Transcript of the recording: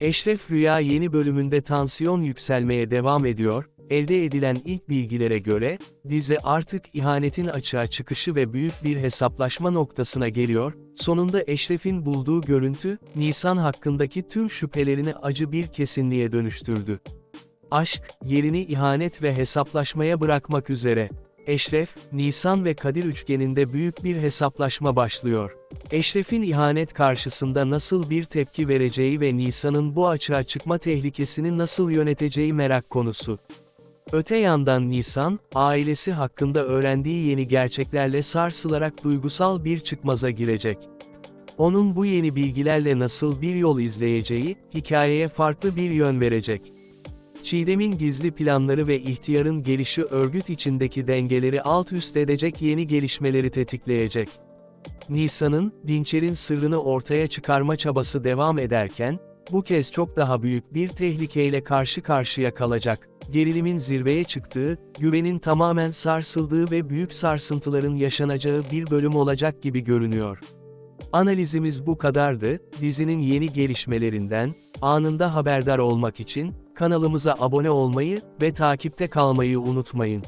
Eşref Rüya yeni bölümünde tansiyon yükselmeye devam ediyor, elde edilen ilk bilgilere göre, dizi artık ihanetin açığa çıkışı ve büyük bir hesaplaşma noktasına geliyor, sonunda Eşref'in bulduğu görüntü, Nisan hakkındaki tüm şüphelerini acı bir kesinliğe dönüştürdü. Aşk, yerini ihanet ve hesaplaşmaya bırakmak üzere. Eşref, Nisan ve Kadir üçgeninde büyük bir hesaplaşma başlıyor. Eşref'in ihanet karşısında nasıl bir tepki vereceği ve Nisan'ın bu açığa çıkma tehlikesini nasıl yöneteceği merak konusu. Öte yandan Nisan, ailesi hakkında öğrendiği yeni gerçeklerle sarsılarak duygusal bir çıkmaza girecek. Onun bu yeni bilgilerle nasıl bir yol izleyeceği, hikayeye farklı bir yön verecek. Çiğdem'in gizli planları ve ihtiyarın gelişi örgüt içindeki dengeleri alt üst edecek yeni gelişmeleri tetikleyecek. Nisan'ın, Dinçer'in sırrını ortaya çıkarma çabası devam ederken, bu kez çok daha büyük bir tehlikeyle karşı karşıya kalacak. Gerilimin zirveye çıktığı, güvenin tamamen sarsıldığı ve büyük sarsıntıların yaşanacağı bir bölüm olacak gibi görünüyor. Analizimiz bu kadardı. Dizinin yeni gelişmelerinden anında haberdar olmak için kanalımıza abone olmayı ve takipte kalmayı unutmayın.